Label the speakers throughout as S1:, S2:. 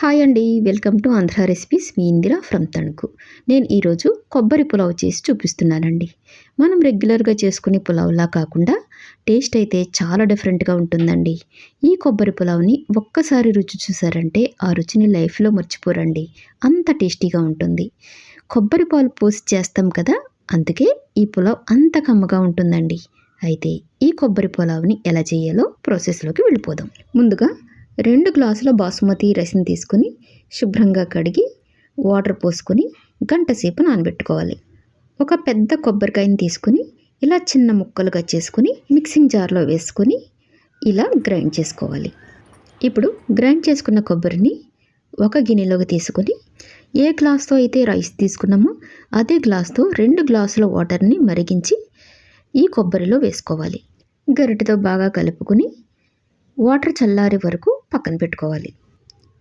S1: Hi అండి welcome to Andhra recipes. మీ Indira from Tanuku. నేను ఈరోజు కొబ్బరి పులావ్ చేసి చూపిస్తున్నానండి. మనం రెగ్యులర్గా చేసుకునే పులావ్లా కాకుండా టేస్ట్ అయితే చాలా డిఫరెంట్గా ఉంటుందండి. ఈ కొబ్బరి పులావ్ని ఒక్కసారి రుచి చూసారంటే ఆ రుచిని లైఫ్లో మర్చిపోరండి. అంత టేస్టీగా ఉంటుంది. కొబ్బరి పాలు పోసి చేస్తాం కదా అందుకే ఈ పులావ్ అంత కమ్మగా ఉంటుందండి. అయితే ఈ కొబ్బరి పులావ్ని ఎలా చేయాలో ప్రాసెస్లోకి వెళ్ళిపోదాం. ముందుగా రెండు గ్లాసుల బాసుమతి రైస్ని తీసుకొని శుభ్రంగా కడిగి వాటర్ పోసుకొని గంట సేపు నానబెట్టుకోవాలి. ఒక పెద్ద కొబ్బరికాయని తీసుకొని ఇలా చిన్న ముక్కలుగా చేసుకుని మిక్సింగ్ జార్లో వేసుకొని ఇలా గ్రైండ్ చేసుకోవాలి. ఇప్పుడు గ్రైండ్ చేసుకున్న కొబ్బరిని ఒక గిన్నెలోకి తీసుకొని ఏ గ్లాస్తో అయితే రైస్ తీసుకున్నామో అదే గ్లాస్తో రెండు గ్లాసుల వాటర్ని మరిగించి ఈ కొబ్బరిలో వేసుకోవాలి. గరిటతో బాగా కలుపుకొని వాటర్ చల్లారే వరకు పక్కన పెట్టుకోవాలి.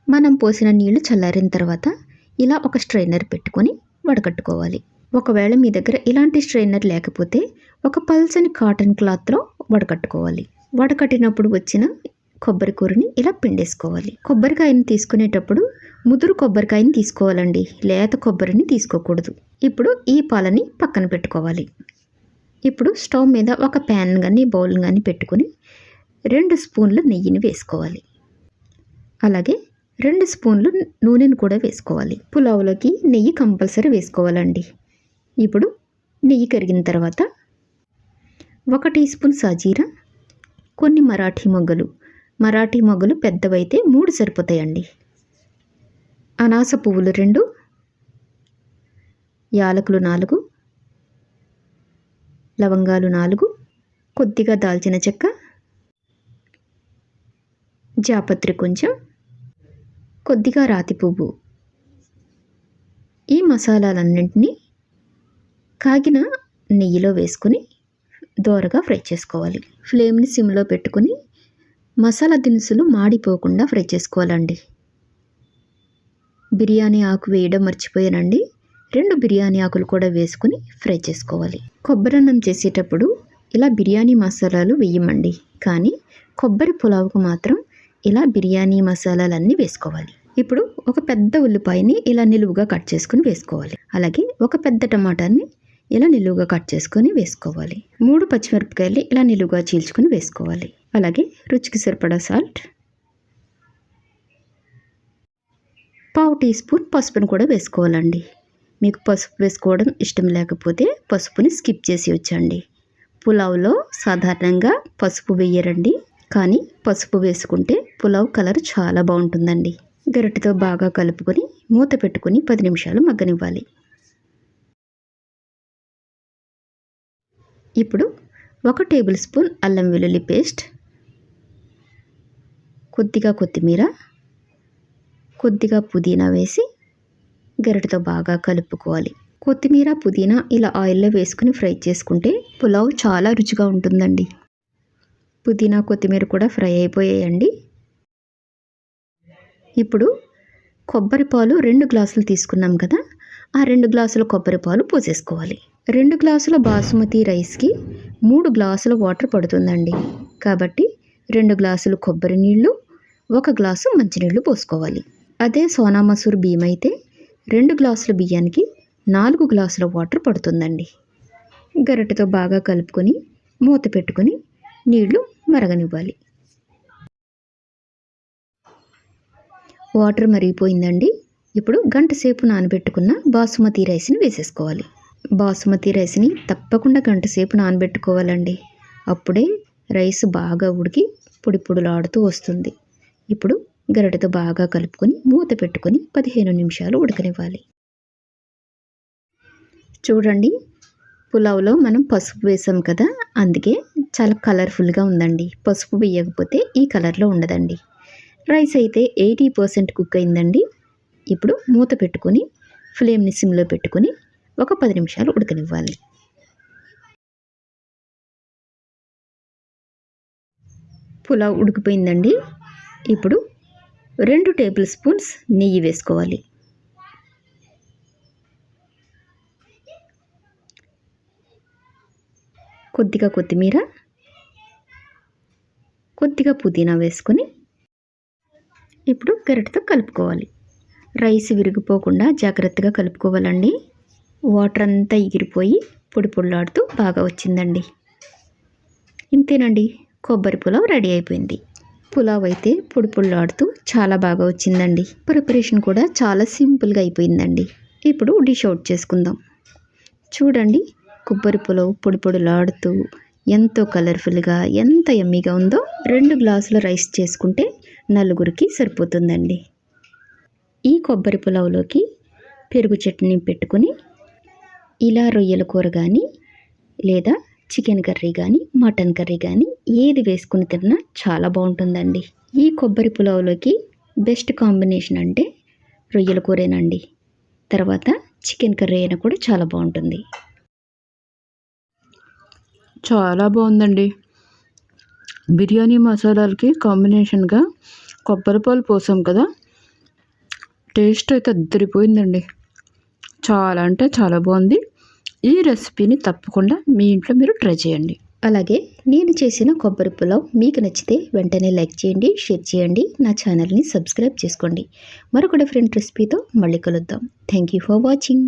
S1: మనం పోసిన నీళ్ళు చల్లారిన తర్వాత ఇలా ఒక స్ట్రైనర్ పెట్టుకొని వడకట్టుకోవాలి. ఒకవేళ మీ దగ్గర ఇలాంటి స్ట్రైనర్ లేకపోతే ఒక పల్సని కాటన్ క్లాత్లో వడకట్టుకోవాలి. వడకట్టినప్పుడు వచ్చిన కొబ్బరి కూరని ఇలా పిండేసుకోవాలి. కొబ్బరికాయని తీసుకునేటప్పుడు ముదురు కొబ్బరికాయని తీసుకోవాలండి. లేత కొబ్బరిని తీసుకోకూడదు. ఇప్పుడు ఈ పాలని పక్కన పెట్టుకోవాలి. ఇప్పుడు స్టవ్ మీద ఒక ప్యాన్ కానీ బౌల్ కానీ పెట్టుకుని రెండు స్పూన్లు నెయ్యిని వేసుకోవాలి. అలాగే రెండు స్పూన్లు నూనెను కూడా వేసుకోవాలి. పులావులోకి నెయ్యి కంపల్సరీ వేసుకోవాలండి. ఇప్పుడు నెయ్యి కరిగిన తర్వాత ఒక టీ స్పూన్ సాజీరా కొన్ని మరాఠీ మొగ్గలు. మరాఠీ మొగ్గలు పెద్దవైతే మూడు సరిపోతాయండి. అనాస పువ్వులు రెండు యాలకులు నాలుగు లవంగాలు నాలుగు కొద్దిగా దాల్చిన చెక్క జాపత్రి కొంచెం కొద్దిగా రాతి పువ్వు. ఈ మసాలాలన్నింటినీ కాగిన నెయ్యిలో వేసుకొని దోరగా ఫ్రై చేసుకోవాలి. ఫ్లేమ్ని సిమ్లో పెట్టుకుని మసాలా దినుసులు మాడిపోకుండా ఫ్రై చేసుకోవాలండి. బిర్యానీ ఆకు వేయడం మర్చిపోయానండి. రెండు బిర్యానీ ఆకులు కూడా వేసుకుని ఫ్రై చేసుకోవాలి. కొబ్బరన్నం చేసేటప్పుడు ఇలా బిర్యానీ మసాలాలు వేయమండి. కానీ కొబ్బరి పులావుకు మాత్రం ఇలా బిర్యానీ మసాలాలన్నీ వేసుకోవాలి. ఇప్పుడు ఒక పెద్ద ఉల్లిపాయని ఇలా నిలువుగా కట్ చేసుకుని వేసుకోవాలి. అలాగే ఒక పెద్ద టమాటాని ఇలా నిలువుగా కట్ చేసుకొని వేసుకోవాలి. మూడు పచ్చిమిరపకాయలు ఇలా నిలువుగా చీల్చుకొని వేసుకోవాలి. అలాగే రుచికి సరిపడా సాల్ట్ పావు టీ స్పూన్ పసుపును కూడా వేసుకోవాలండి. మీకు పసుపు వేసుకోవడం ఇష్టం లేకపోతే పసుపుని స్కిప్ చేసి వచ్చండి పులావ్లో సాధారణంగా పసుపు వేయరండి. కానీ పసుపు వేసుకుంటే పులావ్ కలర్ చాలా బాగుంటుందండి. గరిటెతో బాగా కలుపుకొని మూత పెట్టుకుని పది నిమిషాలు మగ్గనివ్వాలి. ఇప్పుడు ఒక టేబుల్ స్పూన్ అల్లం వెల్లుల్లి పేస్ట్ కొద్దిగా కొత్తిమీర కొద్దిగా పుదీనా వేసి గరిటతో బాగా కలుపుకోవాలి. కొత్తిమీర పుదీనా ఇలా ఆయిల్లో వేసుకుని ఫ్రై చేసుకుంటే పులావ్ చాలా రుచిగా ఉంటుందండి. పుదీనా కొత్తిమీర కూడా ఫ్రై అయిపోయాయండి. ఇప్పుడు కొబ్బరి పాలు రెండు గ్లాసులు తీసుకున్నాం కదా ఆ రెండు గ్లాసుల కొబ్బరి పాలు పోసేసుకోవాలి. రెండు గ్లాసుల బాసుమతి రైస్కి మూడు గ్లాసుల వాటర్ పడుతుందండి. కాబట్టి రెండు గ్లాసులు కొబ్బరి నీళ్ళు ఒక గ్లాసు మంచినీళ్ళు పోసుకోవాలి. అదే సోనా మసూర్ బియ్యం అయితే రెండు గ్లాసుల బియ్యానికి నాలుగు గ్లాసుల వాటర్ పడుతుందండి. గరిటెతో బాగా కలుపుకొని మూత పెట్టుకొని నీళ్ళు మరగనివ్వాలి. వాటర్ మరిగిపోయిందండి. ఇప్పుడు గంట సేపు నానబెట్టుకున్న బాసుమతి రైస్ని వేసేసుకోవాలి. బాసుమతి రైస్ని తప్పకుండా గంట సేపు నానబెట్టుకోవాలండి. అప్పుడే రైస్ బాగా ఉడికి పొడి పొడులాడుతూ వస్తుంది. ఇప్పుడు గరిటతో బాగా కలుపుకొని మూత పెట్టుకొని పదిహేను నిమిషాలు ఉడకనివ్వాలి. చూడండి పులావ్లో మనం పసుపు వేసాం కదా అందుకే చాలా కలర్ఫుల్గా ఉందండి. పసుపు వేయకపోతే ఈ కలర్లో ఉండదండి. రైస్ అయితే ఎయిటీ పర్సెంట్ కుక్ అయిందండి. ఇప్పుడు మూత పెట్టుకొని ఫ్లేమ్ని సిమ్లో పెట్టుకొని ఒక పది నిమిషాలు ఉడకనివ్వాలి. పులావ్ ఉడికిపోయిందండి. ఇప్పుడు రెండు టేబుల్ స్పూన్స్ నెయ్యి వేసుకోవాలి. కొద్దిగా కొత్తిమీర కొద్దిగా పుదీనా వేసుకొని ఇప్పుడు గరిటతో కలుపుకోవాలి. రైస్ విరిగిపోకుండా జాగ్రత్తగా కలుపుకోవాలండి. వాటర్ అంతా ఎగిరిపోయి పొడి పొడిలాడుతూ బాగా వచ్చిందండి. ఇంతేనండి కొబ్బరి పులావ్ రెడీ అయిపోయింది. పులావ్ అయితే పొడి పొడిలాడుతూ చాలా బాగా వచ్చిందండి. ప్రిపరేషన్ కూడా చాలా సింపుల్గా అయిపోయిందండి. ఇప్పుడు డిష్ అవుట్ చేసుకుందాం. చూడండి కొబ్బరి పులావ్ పొడి పొడిలాడుతూ ఎంతో కలర్ఫుల్గా ఎంత ఎమ్మీగా ఉందో రెండు గ్లాసుల రైస్ చేసుకుంటే నలుగురికి సరిపోతుందండి. ఈ కొబ్బరి పులావ్లోకి పెరుగు చట్నీ పెట్టుకుని ఇలా రొయ్యల కూర కానీ లేదా చికెన్ కర్రీ కానీ మటన్ కర్రీ కానీ ఏది వేసుకుని తిన్నా చాలా బాగుంటుందండి. ఈ కొబ్బరి పులావ్లోకి బెస్ట్ కాంబినేషన్ అంటే రొయ్యల కూరేనండి. తర్వాత చికెన్ కర్రీ అయినా కూడా చాలా బాగుంటుంది.
S2: చాలా బాగుందండి. బిర్యానీ మసాలాలకి కాంబినేషన్గా కొబ్బరి పాలు పోసాం కదా టేస్ట్ అయితే అద్దరిపోయిందండి. చాలా అంటే చాలా బాగుంది. ఈ రెసిపీని తప్పకుండా మీ ఇంట్లో మీరు ట్రై చేయండి.
S1: అలాగే నేను చేసిన కొబ్బరి పులావ్ మీకు నచ్చితే వెంటనే లైక్ చేయండి షేర్ చేయండి నా ఛానల్ని సబ్స్క్రైబ్ చేసుకోండి. మరొక డిఫరెంట్ రెసిపీతో మళ్ళీ కలుద్దాం. Thank you for watching